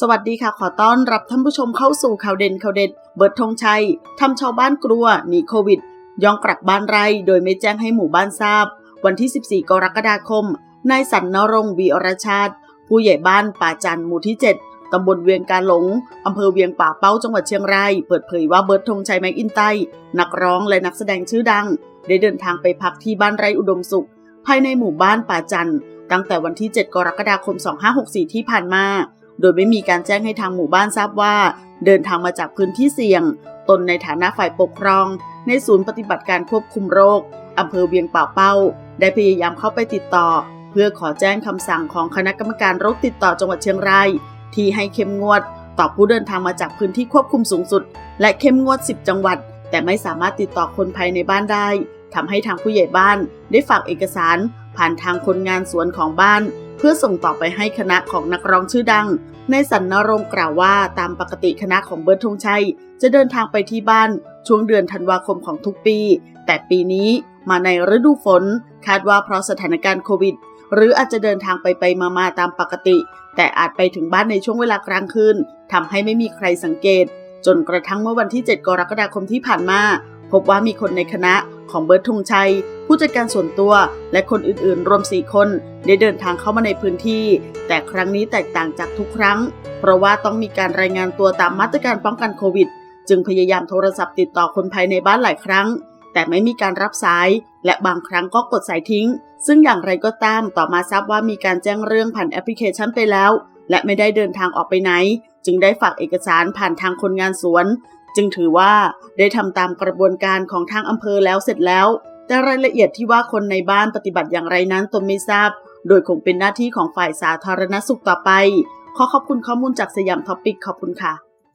สวัสดีค่ะ ขอต้อนรับท่านผู้ชมเข้าสู่ข่าวเด่นข่าวเด็ด เบิร์ดธงชัยทำชาวบ้านกลัวหนีโควิดย่องกลับบ้านไรโดยไม่แจ้งให้หมู่บ้านทราบ วันที่ 14 กรกฎาคม นายสันนรงค์วีอรชาติ ผู้ใหญ่บ้านป่าจันทร์หมู่ที่ 7 ตำบลเวียงกาหลง อำเภอเวียงป่าเป้าจังหวัดเชียงราย เปิดเผยว่าเบิร์ดธงชัยแม็กอินไต นักร้องและนักแสดงชื่อดัง ได้เดินทางไปพักที่บ้านไร่อุดมสุข ภายในหมู่บ้านป่าจันทร์ตั้งแต่วันที่ 7 กรกฎาคม 2564 ที่ผ่านมา โดยไม่มีการแจ้งให้ทางหมู่บ้านทราบว่า เดินทางมาจากพื้นที่เสี่ยง ตนในฐานะฝ่ายปกครอง ในศูนย์ปฏิบัติการควบคุมโรคอำเภอเวียงป่าเป้า ได้พยายามเข้าไปติดต่อ เพื่อขอแจ้งคำสั่งของคณะกรรมการโรคติดต่อจังหวัดเชียงรายที่ให้เข้มงวด ต่อผู้เดินทางมาจากพื้นที่ควบคุมสูงสุด และเข้มงวด 10 จังหวัด แต่ไม่สามารถติดต่อคนภายในบ้านได้ทำให้ทางผู้ใหญ่บ้าน ได้ฝากเอกสาร ผ่านทางคนงานสวนของบ้าน เพื่อส่งต่อไปให้คณะของนักร้องชื่อดัง ในสันนรงกล่าวว่าตามปกติคณะของเบิร์ดธงชัย จะเดินทางไปที่บ้าน ช่วงเดือนธันวาคมของทุกปี แต่ปีนี้มาในฤดูฝน คาดว่าเพราะสถานการณ์โควิด หรืออาจจะเดินทางไปไปมามาตามปกติ แต่อาจไปถึงบ้านในช่วงเวลากลางคืนทำให้ไม่มีใครสังเกต จนกระทั่งเมื่อวันที่ 7 กรกฎาคมที่ผ่านมา พบว่ามีคนในคณะของเบิร์ดธงชัย ผู้จัดการส่วนตัว และคนอื่นๆ รวม 4 คน ได้เดินทางเข้ามาในพื้นที่ แต่ครั้งนี้แตกต่างจากทุกครั้ง เพราะว่าต้องมีการรายงานตัวตามมาตรการป้องกันโควิด จึงพยายามโทรศัพท์ติดต่อคนภายในบ้านหลายครั้ง แต่ไม่มีการรับสาย และบางครั้งก็กดสายทิ้ง ซึ่งอย่างไรก็ตามต่อมาทราบว่ามีการแจ้งเรื่องผ่านแอปพลิเคชันไปแล้ว และไม่ได้เดินทางออกไปไหน จึงได้ฝากเอกสารผ่านทางคนงานสวน จึงถือว่าได้ทำตามกระบวนการของทางอำเภอแล้วเสร็จแล้ว แต่รายละเอียดที่ว่าคนในบ้านปฏิบัติอย่างไรนั้นตนไม่ทราบ โดยคงเป็นหน้าที่ของฝ่ายสาธารณสุขต่อไป ขอขอบคุณข้อมูลจากสยามท็อปิกขอบคุณค่ะ